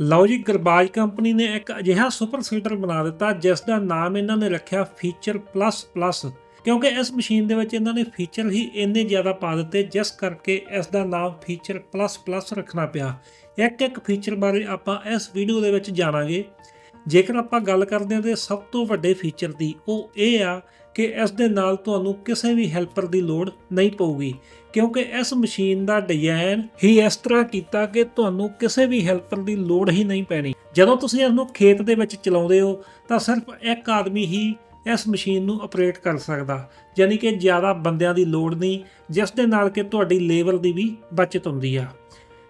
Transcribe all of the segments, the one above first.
ਲਓ ਜੀ, ਗਰਬਾਜ ਕੰਪਨੀ ਨੇ ਇੱਕ ਅਜਿਹਾ ਸੁਪਰ ਸੀਡਰ ਬਣਾ ਦਿੱਤਾ, ਜਿਸ ਦਾ ਨਾਮ ਇਹਨਾਂ ਨੇ ਰੱਖਿਆ ਫੀਚਰ ਪਲੱਸ ਪਲੱਸ। ਕਿਉਂਕਿ ਇਸ ਮਸ਼ੀਨ ਦੇ ਵਿੱਚ ਇਹਨਾਂ ਨੇ ਫੀਚਰ ਹੀ ਇੰਨੇ ਜ਼ਿਆਦਾ ਪਾ ਦਿੱਤੇ, ਜਿਸ ਕਰਕੇ ਇਸ ਦਾ ਨਾਮ ਫੀਚਰ ਪਲੱਸ ਪਲੱਸ ਰੱਖਣਾ ਪਿਆ। ਇੱਕ ਇੱਕ ਫੀਚਰ ਬਾਰੇ ਆਪਾਂ ਇਸ ਵੀਡੀਓ ਦੇ ਵਿੱਚ ਜਾਣਾਂਗੇ। ਜੇਕਰ ਆਪਾਂ ਗੱਲ ਕਰਦੇ ਹਾਂ ਤੇ ਸਭ ਤੋਂ ਵੱਡੇ ਫੀਚਰ ਦੀ, ਉਹ ਇਹ ਆ ਕਿ ਇਸ ਦੇ ਨਾਲ ਤੁਹਾਨੂੰ ਕਿਸੇ ਵੀ ਹੈਲਪਰ ਦੀ ਲੋੜ ਨਹੀਂ ਪਊਗੀ, ਕਿਉਂਕਿ ਇਸ ਮਸ਼ੀਨ ਦਾ ਡਿਜ਼ਾਈਨ ਹੀ ਇਸ ਤਰ੍ਹਾਂ ਕੀਤਾ ਕਿ ਤੁਹਾਨੂੰ ਕਿਸੇ ਵੀ ਹੈਲਪਰ ਦੀ ਲੋੜ ਹੀ ਨਹੀਂ ਪੈਣੀ। ਜਦੋਂ ਤੁਸੀਂ ਇਸ ਨੂੰ ਖੇਤ ਦੇ ਵਿੱਚ ਚਲਾਉਂਦੇ ਹੋ, ਤਾਂ ਸਿਰਫ ਇੱਕ ਆਦਮੀ ਹੀ ਇਸ ਮਸ਼ੀਨ ਨੂੰ ਆਪਰੇਟ ਕਰ ਸਕਦਾ, ਯਾਨੀ ਕਿ ਜ਼ਿਆਦਾ ਬੰਦਿਆਂ ਦੀ ਲੋੜ ਨਹੀਂ, ਜਿਸ ਦੇ ਨਾਲ ਕਿ ਤੁਹਾਡੀ ਲੇਬਰ ਦੀ ਵੀ ਬਚਤ ਹੁੰਦੀ ਆ।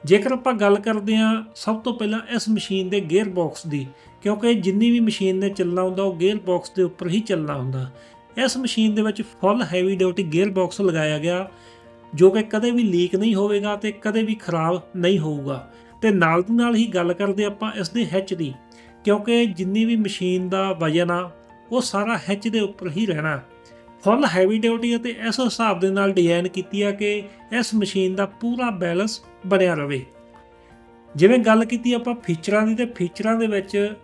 ਜੇਕਰ ਆਪਾਂ ਗੱਲ ਕਰਦੇ ਹਾਂ ਸਭ ਤੋਂ ਪਹਿਲਾਂ ਇਸ ਮਸ਼ੀਨ ਦੇ ਗੇਅਰ ਬਾਕਸ ਦੀ ਕਿਉਂਕਿ ਜਿੰਨੀ ਵੀ ਮਸ਼ੀਨ ਨੇ ਚੱਲਣਾ ਹੁੰਦਾ, ਉਹ ਗੇਅਰ ਬਾਕਸ ਦੇ ਉੱਪਰ ਹੀ ਚੱਲਣਾ ਹੁੰਦਾ। ਇਸ ਮਸ਼ੀਨ ਦੇ ਵਿੱਚ full heavy duty gear box ਲਗਾਇਆ ਗਿਆ, ਜੋ ਕਿ ਕਦੇ ਵੀ ਲੀਕ ਨਹੀਂ ਹੋਵੇਗਾ ਤੇ ਕਦੇ ਵੀ ਖਰਾਬ ਨਹੀਂ ਹੋਊਗਾ। ਤੇ ਨਾਲ ਦੀ ਨਾਲ ਹੀ ਗੱਲ ਕਰਦੇ ਆਪਾਂ ਇਸ ਦੇ ਹੈਚ ਦੀ, ਕਿਉਂਕਿ ਜਿੰਨੀ ਵੀ ਮਸ਼ੀਨ ਦਾ ਵਜਨ ਆ, ਉਹ ਸਾਰਾ ਹੈਚ ਦੇ ਉੱਪਰ ਹੀ ਰਹਿਣਾ। ਫੁੱਲ ਹੈਵੀ ਡਿਊਟੀ ਅਤੇ ਇਸ ਹਿਸਾਬ ਦੇ ਨਾਲ ਡਿਜ਼ਾਈਨ ਕੀਤੀ ਆ ਕਿ ਇਸ ਮਸ਼ੀਨ ਦਾ ਪੂਰਾ ਬੈਲੈਂਸ ਬਣਿਆ ਰਵੇ। ਜਿਵੇਂ ਗੱਲ ਕੀਤੀ ਆਪਾਂ ਫੀਚਰਾਂ ਦੀ, ਤੇ ਫੀਚਰਾਂ ਦੇ ਵਿੱਚ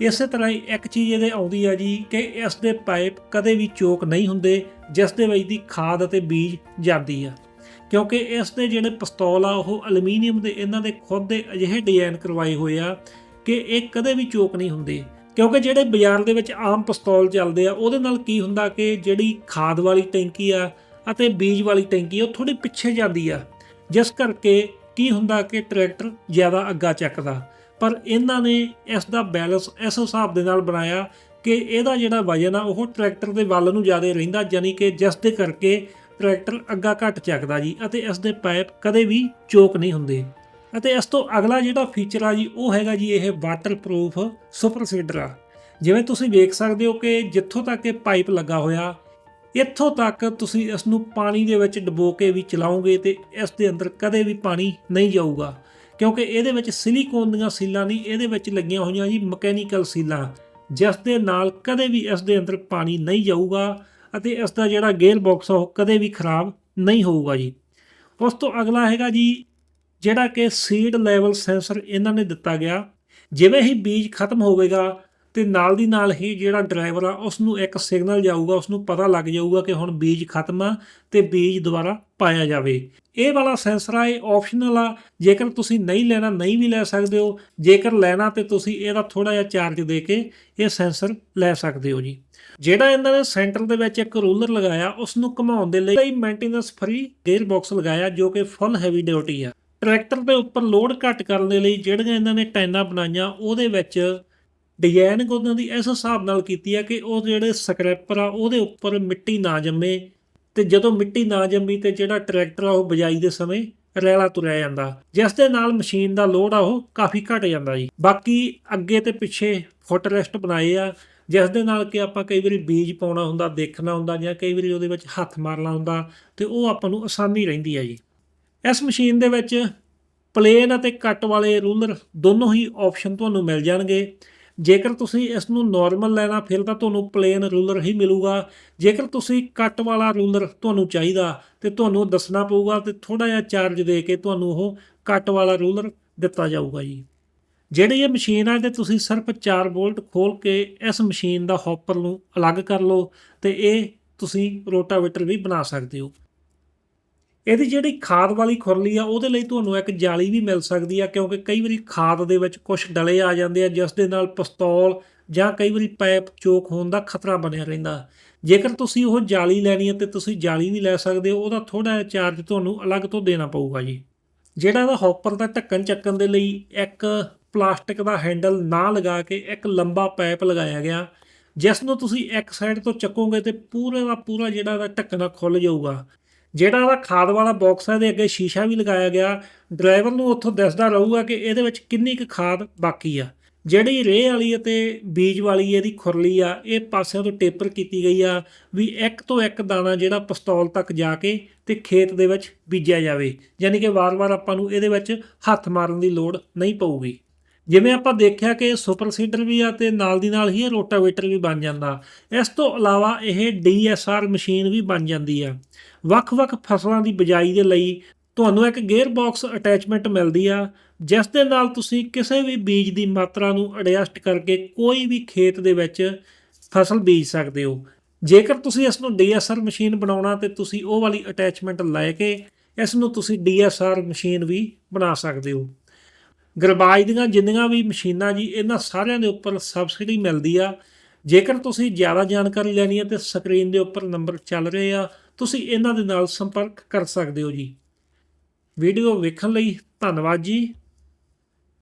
ਇਸੇ ਤਰ੍ਹਾਂ ਹੀ ਇੱਕ ਚੀਜ਼ ਇਹਦੇ ਆਉਂਦੀ ਆ ਜੀ ਕਿ ਇਸ ਦੇ ਪਾਈਪ ਕਦੇ ਵੀ ਚੋਕ ਨਹੀਂ ਹੁੰਦੇ, ਜਿਸ ਦੇ ਵਿੱਚ ਦੀ ਖਾਦ ਅਤੇ ਬੀਜ ਜਾਂਦੀ ਆ। ਕਿਉਂਕਿ ਇਸ ਦੇ ਜਿਹੜੇ ਪਿਸਤੌਲ ਆ, ਉਹ ਐਲੂਮੀਨੀਅਮ ਦੇ, ਇਹਨਾਂ ਦੇ ਖੁਦ ਦੇ ਅਜਿਹੇ ਡਿਜ਼ਾਈਨ ਕਰਵਾਏ ਹੋਏ ਆ ਕਿ ਇਹ ਕਦੇ ਵੀ ਚੋਕ ਨਹੀਂ ਹੁੰਦੇ। ਕਿਉਂਕਿ ਜਿਹੜੇ ਬਾਜ਼ਾਰ ਦੇ ਵਿੱਚ ਆਮ ਪਿਸਤੌਲ ਚੱਲਦੇ ਆ, ਉਹਦੇ ਨਾਲ ਕੀ ਹੁੰਦਾ ਕਿ ਜਿਹੜੀ ਖਾਦ ਵਾਲੀ ਟੈਂਕੀ ਆ ਅਤੇ ਬੀਜ ਵਾਲੀ ਟੈਂਕੀ, ਉਹ ਥੋੜੀ ਪਿੱਛੇ ਜਾਂਦੀ ਆ। ਜਿਸ ਕਰਕੇ ਕੀ ਹੁੰਦਾ ਕਿ ਟਰੈਕਟਰ ਜ਼ਿਆਦਾ ਅੱਗਾ ਚੱਕਦਾ। ਪਰ ਇਹਨਾਂ ਨੇ ਇਸ ਦਾ ਬੈਲੈਂਸ ਇਸ ਹਿਸਾਬ ਦੇ ਨਾਲ ਬਣਾਇਆ ਕਿ ਇਹਦਾ ਜਿਹੜਾ ਵਜਨ ਆ, ਉਹ ਟਰੈਕਟਰ ਦੇ ਵੱਲ ਨੂੰ ਜ਼ਿਆਦਾ ਰਹਿੰਦਾ ਯਾਨੀ ਕਿ ਜਿਸ ਦੇ ਕਰਕੇ ਟਰੈਕਟਰ ਅੱਗਾ ਘੱਟ ਚੱਕਦਾ ਜੀ ਅਤੇ ਇਸ ਦੇ ਪਾਈਪ ਕਦੇ ਵੀ ਚੋਕ ਨਹੀਂ ਹੁੰਦੇ। ਅਤੇ ਇਸ ਤੋਂ ਅਗਲਾ ਜਿਹੜਾ ਫੀਚਰ ਆ ਜੀ, ਉਹ ਹੈਗਾ ਜੀ ਇਹ ਵਾਟਰਪ੍ਰੂਫ ਸੁਪਰ ਸੀਡਰ ਆ। ਜਿਵੇਂ ਤੁਸੀਂ ਵੇਖ ਸਕਦੇ ਹੋ ਕਿ ਜਿੱਥੋਂ ਤੱਕ ਇਹ ਪਾਈਪ ਲੱਗਾ ਹੋਇਆ, ਇੱਥੋਂ ਤੱਕ ਤੁਸੀਂ ਇਸ ਨੂੰ ਪਾਣੀ ਦੇ ਵਿੱਚ ਡੁਬੋ ਕੇ ਵੀ ਚਲਾਓਗੇ ਤੇ ਇਸ ਦੇ ਅੰਦਰ ਕਦੇ ਵੀ ਪਾਣੀ ਨਹੀਂ ਜਾਊਗਾ। ਕਿਉਂਕਿ ਇਹਦੇ ਵਿੱਚ ਸਿਲੀਕੋਨ ਦੀਆਂ ਸੀਲਾਂ ਨਹੀਂ, ਇਹਦੇ ਵਿੱਚ ਲੱਗੀਆਂ ਹੋਈਆਂ ਜੀ ਮਕੈਨੀਕਲ ਸੀਲਾਂ, ਜਿਸ ਦੇ ਨਾਲ ਕਦੇ ਵੀ ਇਸ ਦੇ ਅੰਦਰ ਪਾਣੀ ਨਹੀਂ ਜਾਊਗਾ ਅਤੇ ਇਸ ਦਾ ਜਿਹੜਾ ਗੇਅਰ ਬਾਕਸ ਆ, ਉਹ ਕਦੇ ਵੀ ਖਰਾਬ ਨਹੀਂ ਹੋਊਗਾ ਜੀ। ਉਸ ਤੋਂ ਅਗਲਾ ਹੈਗਾ ਜੀ, ਜਿਹੜਾ ਕਿ ਸੀਡ ਲੈਵਲ ਸੈਂਸਰ ਇਹਨਾਂ ਨੇ ਦਿੱਤਾ ਗਿਆ। ਜਿਵੇਂ ਹੀ ਬੀਜ ਖਤਮ ਹੋਵੇਗਾ ਤੇ ਨਾਲ ਦੀ ਨਾਲ ਹੀ ਜਿਹੜਾ ਡਰਾਈਵਰ ਆ ਉਸ ਨੂੰ ਇੱਕ ਸਿਗਨਲ ਜਾਊਗਾ ਉਸ ਨੂੰ ਪਤਾ ਲੱਗ ਜਾਊਗਾ ਕਿ ਹੁਣ ਬੀਜ ਖਤਮ ਆ ਤੇ ਬੀਜ ਦੁਬਾਰਾ ਪਾਇਆ ਜਾਵੇ। ਇਹ ਵਾਲਾ ਸੈਂਸਰ ਆ, ਇਹ ਆਪਸ਼ਨਲ ਆ। ਜੇਕਰ ਤੁਸੀਂ ਨਹੀਂ ਲੈਣਾ, ਨਹੀਂ ਵੀ ਲੈ ਸਕਦੇ ਹੋ, ਜੇਕਰ ਲੈਣਾ ਤੇ ਤੁਸੀਂ ਇਹਦਾ ਥੋੜਾ ਜਿਹਾ ਚਾਰਜ ਦੇ ਕੇ ਇਹ ਸੈਂਸਰ ਲੈ ਸਕਦੇ ਹੋ ਜੀ। ਜਿਹੜਾ ਇਹਨਾਂ ਨੇ ਸੈਂਟਰ ਦੇ ਵਿੱਚ ਇੱਕ ਰੂਲਰ ਲਗਾਇਆ ਉਸ ਨੂੰ ਘੁਮਾਉਣ ਦੇ ਲਈ ਮੇਨਟੇਨੈਂਸ ਫਰੀ ਗੇਅਰ ਬਾਕਸ ਲਗਾਇਆ, ਜੋ ਕਿ ਫੁੱਲ ਹੈਵੀ ਡਿਊਟੀ ਆ। ਟਰੈਕਟਰ ਦੇ ਉੱਪਰ ਲੋਡ ਘੱਟ ਕਰਨ ਦੇ ਲਈ ਜਿਹੜੀਆਂ ਇਹਨਾਂ ਨੇ ਟਾਈਨਾਂ ਬਣਾਈਆਂ, ਉਹਦੇ ਵਿੱਚ ਡਿਜ਼ਾਈਨ ਉਹਨਾਂ ਦੀ ਇਸ ਹਿਸਾਬ ਨਾਲ ਕੀਤੀ ਆ ਕਿ ਉਹ ਜਿਹੜੇ ਸਕ੍ਰੈਪਰ ਆ, ਉਹਦੇ ਉੱਪਰ ਮਿੱਟੀ ਨਾ ਜੰਮੇ ਤੇ ਜਦੋਂ ਮਿੱਟੀ ਨਾ ਜੰਮੀ ਤੇ ਜਿਹੜਾ ਟਰੈਕਟਰ ਆ, ਉਹ ਬਜਾਈ ਦੇ ਸਮੇਂ ਰੈਲਾ ਤੁਰਿਆ ਜਾਂਦਾ। ਜਿਸ ਦੇ ਨਾਲ ਮਸ਼ੀਨ ਦਾ ਲੋਡ ਆ, ਉਹ ਕਾਫੀ ਘਟ ਜਾਂਦਾ ਜੀ। ਬਾਕੀ ਅੱਗੇ ਤੇ ਪਿੱਛੇ ਫੁੱਟ ਰੈਸਟ ਬਣਾਏ ਆ, ਜਿਸ ਦੇ ਨਾਲ ਕਿ ਆਪਾਂ ਕਈ ਵਾਰੀ ਬੀਜ ਪਾਉਣਾ ਹੁੰਦਾ, ਦੇਖਣਾ ਹੁੰਦਾ ਜਾਂ ਕਈ ਵਾਰੀ ਉਹਦੇ ਵਿੱਚ ਹੱਥ ਮਾਰਨਾ ਹੁੰਦਾ ਤੇ ਉਹ ਆਪਾਂ ਨੂੰ ਆਸਾਨੀ ਰਹਿੰਦੀ ਹੈ ਜੀ। ਇਸ ਮਸ਼ੀਨ ਦੇ ਵਿੱਚ ਪਲੇਨ ਅਤੇ ਕੱਟ ਵਾਲੇ ਰੂਲਰ ਦੋਨੋਂ ਹੀ ਆਪਸ਼ਨ ਤੁਹਾਨੂੰ ਮਿਲ ਜਾਣਗੇ। ਜੇਕਰ ਤੁਸੀਂ ਇਸ ਨੂੰ ਨਾਰਮਲ ਲੈਣਾ ਫਿਰ ਤਾਂ ਤੁਹਾਨੂੰ ਪਲੇਨ ਰੂਲਰ ਹੀ ਮਿਲੂਗਾ। ਜੇਕਰ ਤੁਸੀਂ ਕੱਟ ਵਾਲਾ ਰੂਲਰ ਤੁਹਾਨੂੰ ਚਾਹੀਦਾ ਤੇ ਤੁਹਾਨੂੰ ਦੱਸਣਾ ਪਊਗਾ ਤੇ ਥੋੜਾ ਜਿਹਾ ਚਾਰਜ ਦੇ ਕੇ ਤੁਹਾਨੂੰ ਉਹ ਕੱਟ ਵਾਲਾ ਰੂਲਰ ਦਿੱਤਾ ਜਾਊਗਾ ਜੀ। ਜਿਹੜੀ ਇਹ ਮਸ਼ੀਨ ਆ ਤੇ ਤੁਸੀਂ ਸਿਰਫ 4 ਵੋਲਟ ਖੋਲ ਕੇ ਇਸ ਮਸ਼ੀਨ ਦਾ ਹੌਪਰ ਨੂੰ ਅਲੱਗ ਕਰ ਲਓ ਤੇ ਇਹ ਤੁਸੀਂ ਰੋਟਾਵੇਟਰ ਵੀ ਬਣਾ ਸਕਦੇ ਹੋ। ਇਹਦੀ ਜਿਹੜੀ ਖਾਦ ਵਾਲੀ ਖੁਰਲੀ ਆ, ਉਹਦੇ ਲਈ ਤੁਹਾਨੂੰ ਇੱਕ ਜਾਲੀ ਵੀ ਮਿਲ ਸਕਦੀ ਆ, ਕਿਉਂਕਿ ਕਈ ਵਾਰੀ ਖਾਦ ਦੇ ਵਿੱਚ ਕੁਝ ਡਲੇ ਆ ਜਾਂਦੇ ਆ, ਜਿਸ ਦੇ ਨਾਲ ਪਿਸਤੌਲ ਜਾਂ ਕਈ ਵਾਰੀ ਪਾਈਪ ਚੋਕ ਹੋਣ ਦਾ ਖਤਰਾ ਬਣਿਆ ਰਹਿੰਦਾ। ਜੇਕਰ ਤੁਸੀਂ ਉਹ ਜਾਲੀ ਲੈਣੀ ਹੈ ਤੇ ਤੁਸੀਂ ਜਾਲੀ ਵੀ ਲੈ ਸਕਦੇ ਹੋ ਉਹਦਾ ਥੋੜਾ ਜਿਹਾ ਚਾਰਜ ਤੁਹਾਨੂੰ ਅਲੱਗ ਤੋਂ ਦੇਣਾ ਪਊਗਾ ਜੀ। ਜਿਹੜਾ ਇਹਦਾ ਹੌਪਰ ਦਾ ਢੱਕਣ ਚੱਕਣ ਦੇ ਲਈ ਇੱਕ ਪਲਾਸਟਿਕ ਦਾ ਹੈਂਡਲ ਨਾ ਲਗਾ ਕੇ ਇੱਕ ਲੰਬਾ ਪਾਈਪ ਲਗਾਇਆ ਗਿਆ, ਜਿਸ ਨੂੰ ਤੁਸੀਂ ਇੱਕ ਸਾਈਡ ਤੋਂ ਚੱਕੋਗੇ ਤੇ ਪੂਰੇ ਦਾ ਪੂਰਾ ਜਿਹੜਾ ਇਹਦਾ ਢੱਕਣਾ ਖੁੱਲ ਜਾਊਗਾ। ਜਿਹੜਾ ਇਹਦਾ ਖਾਦ ਵਾਲਾ ਬਾਕਸ ਹੈ ਇਹਦੇ ਅੱਗੇ ਸ਼ੀਸ਼ਾ ਵੀ ਲਗਾਇਆ ਗਿਆ। ਡਰਾਈਵਰ ਨੂੰ ਉੱਥੋਂ ਦਿਸਦਾ ਰਹੂਗਾ ਕਿ ਇਹਦੇ ਵਿੱਚ ਕਿੰਨੀ ਕੁ ਖਾਦ ਬਾਕੀ ਆ। ਜਿਹੜੀ ਰੇਹ ਵਾਲੀ ਅਤੇ ਬੀਜ ਵਾਲੀ, ਇਹਦੀ ਖੁਰਲੀ ਆ, ਇਹ ਪਾਸਿਆਂ ਤੋਂ ਟੇਪਰ ਕੀਤੀ ਗਈ ਆ ਵੀ ਇੱਕ ਤੋਂ ਇੱਕ ਦਾਣਾ ਜਿਹੜਾ ਪਿਸਤੌਲ ਤੱਕ ਜਾ ਕੇ ਤੇ ਖੇਤ ਦੇ ਵਿੱਚ ਬੀਜਿਆ ਜਾਵੇ। ਯਾਨੀ ਕਿ ਵਾਰ-ਵਾਰ ਆਪਾਂ ਨੂੰ ਇਹਦੇ ਵਿੱਚ ਹੱਥ ਮਾਰਨ ਦੀ ਲੋੜ ਨਹੀਂ ਪਊਗੀ। ਜਿਵੇਂ ਆਪਾਂ ਦੇਖਿਆ ਕਿ ਸੁਪਰ ਸੀਡਰ ਵੀ ਆ ਤੇ ਨਾਲ ਦੀ ਨਾਲ ਹੀ ਇਹ ਰੋਟਾਵੇਟਰ ਵੀ ਬਣ ਜਾਂਦਾ। ਇਸ ਤੋਂ ਇਲਾਵਾ ਇਹ ਡੀਐਸਆਰ ਮਸ਼ੀਨ ਵੀ ਬਣ ਜਾਂਦੀ ਆ। ਵੱਖ-ਵੱਖ ਫਸਲਾਂ ਦੀ ਬਿਜਾਈ ਦੇ ਲਈ ਤੁਹਾਨੂੰ ਇੱਕ ਗੇਅਰ ਬਾਕਸ ਅਟੈਚਮੈਂਟ ਮਿਲਦੀ ਆ, ਜਿਸ ਦੇ ਨਾਲ ਤੁਸੀਂ ਕਿਸੇ ਵੀ ਬੀਜ ਦੀ ਮਾਤਰਾ ਨੂੰ ਐਡਜਸਟ ਕਰਕੇ ਕੋਈ ਵੀ ਖੇਤ ਦੇ ਵਿੱਚ ਫਸਲ ਬੀਜ ਸਕਦੇ ਹੋ। ਜੇਕਰ ਤੁਸੀਂ ਇਸ ਨੂੰ ਡੀਐਸਆਰ ਮਸ਼ੀਨ ਬਣਾਉਣਾ ਤੇ ਤੁਸੀਂ ਉਹ ਵਾਲੀ ਅਟੈਚਮੈਂਟ ਲੈ ਕੇ ਇਸ ਨੂੰ ਤੁਸੀਂ ਡੀਐਸਆਰ ਮਸ਼ੀਨ ਵੀ ਬਣਾ ਸਕਦੇ ਹੋ। ਗਰਬਾਜ ਦੀਆਂ ਜਿੰਨੀਆਂ ਵੀ ਮਸ਼ੀਨਾਂ ਜੀ, ਇਹਨਾਂ ਸਾਰਿਆਂ ਦੇ ਉੱਪਰ ਸਬਸਿਡੀ ਮਿਲਦੀ ਆ। ਜੇਕਰ ਤੁਸੀਂ ਜ਼ਿਆਦਾ ਜਾਣਕਾਰੀ ਲੈਣੀ ਹੈ ਤੇ ਸਕਰੀਨ ਦੇ ਉੱਪਰ ਨੰਬਰ ਚੱਲ ਰਹੇ ਆ, ਤੁਸੀਂ ਇਹਨਾਂ ਦੇ ਨਾਲ ਸੰਪਰਕ ਕਰ ਸਕਦੇ ਹੋ ਜੀ। ਵੀਡੀਓ ਵੇਖਣ ਲਈ ਧੰਨਵਾਦ ਜੀ।